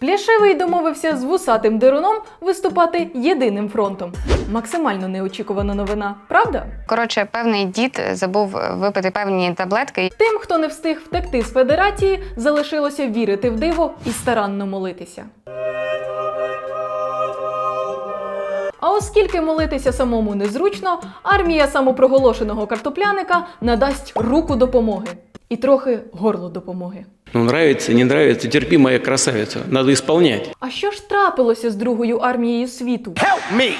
Пляшевий домовився з вусатим дируном виступати єдиним фронтом. Максимально неочікувана новина, правда? Коротше, певний дід забув випити певні таблетки. Тим, хто не встиг втекти з федерації, залишилося вірити в диво і старанно молитися. А оскільки молитися самому незручно, армія самопроголошеного картопляника надасть руку допомоги і трохи горло допомоги. Ну, нравится, не нравится, терпи, моя красавица. Надо исполнять. А що ж трапилося з другою армією світу? Help me!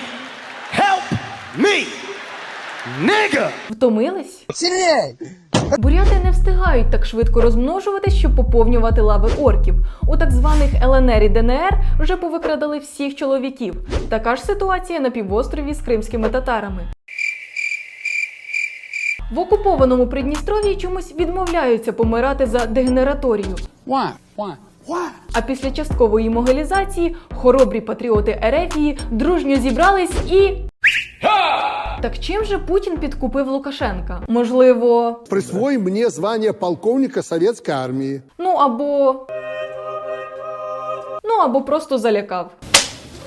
Help me! Nigga! Втомились? Буряти не встигають так швидко розмножуватись, щоб поповнювати лави орків. У так званих ЛНР і ДНР вже повикрадали всіх чоловіків. Така ж ситуація на півострові з кримськими татарами. В окупованому Придністров'ї чомусь відмовляються помирати за дегенераторію. Why? Why? А після часткової могилізації хоробрі патріоти Ерефії дружньо зібрались і. Так чим же Путін підкупив Лукашенка? Можливо, Присвой мне звание полковника советской армии. ну або. Ну або просто залякав.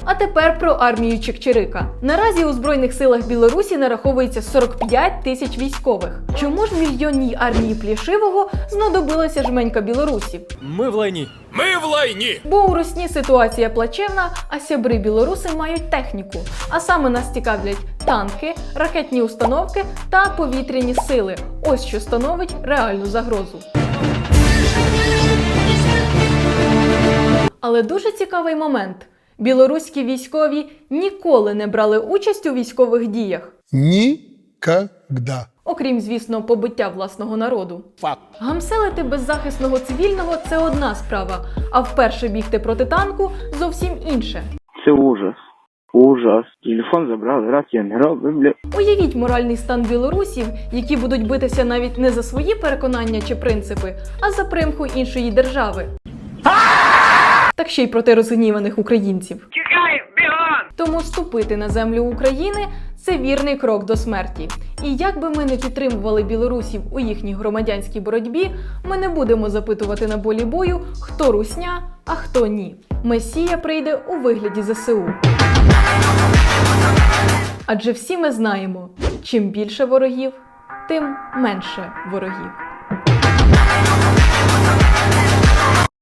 А тепер про армію Чекчерика. Наразі у Збройних силах Білорусі нараховується 45 тисяч військових. Чому ж мільйонній армії Плішивого знадобилася жменька білорусів? Ми в лайні. Ми в лайні! Бо у Русні ситуація плачевна, а сябри білоруси мають техніку. А саме нас цікавлять танки, ракетні установки та повітряні сили. Ось що становить реальну загрозу. Але дуже цікавий момент. Білоруські військові ніколи не брали участь у військових діях, Никогда. окрім, звісно, побиття власного народу. Гамселити беззахисного цивільного це одна справа, а вперше бігти проти танку зовсім інше. Це ужас. Ужас. Телефон забрали, раз я не робив, бля. Уявіть моральний стан білорусів, які будуть битися навіть не за свої переконання чи принципи, а за примху іншої держави. Так ще й проти розгніваних українців. Тому ступити на землю України це вірний крок до смерті. І як би ми не підтримували білорусів у їхній громадянській боротьбі, ми не будемо запитувати на полі бою, хто русня, а хто ні. Месія прийде у вигляді ЗСУ. Адже всі ми знаємо, чим більше ворогів, тим менше ворогів.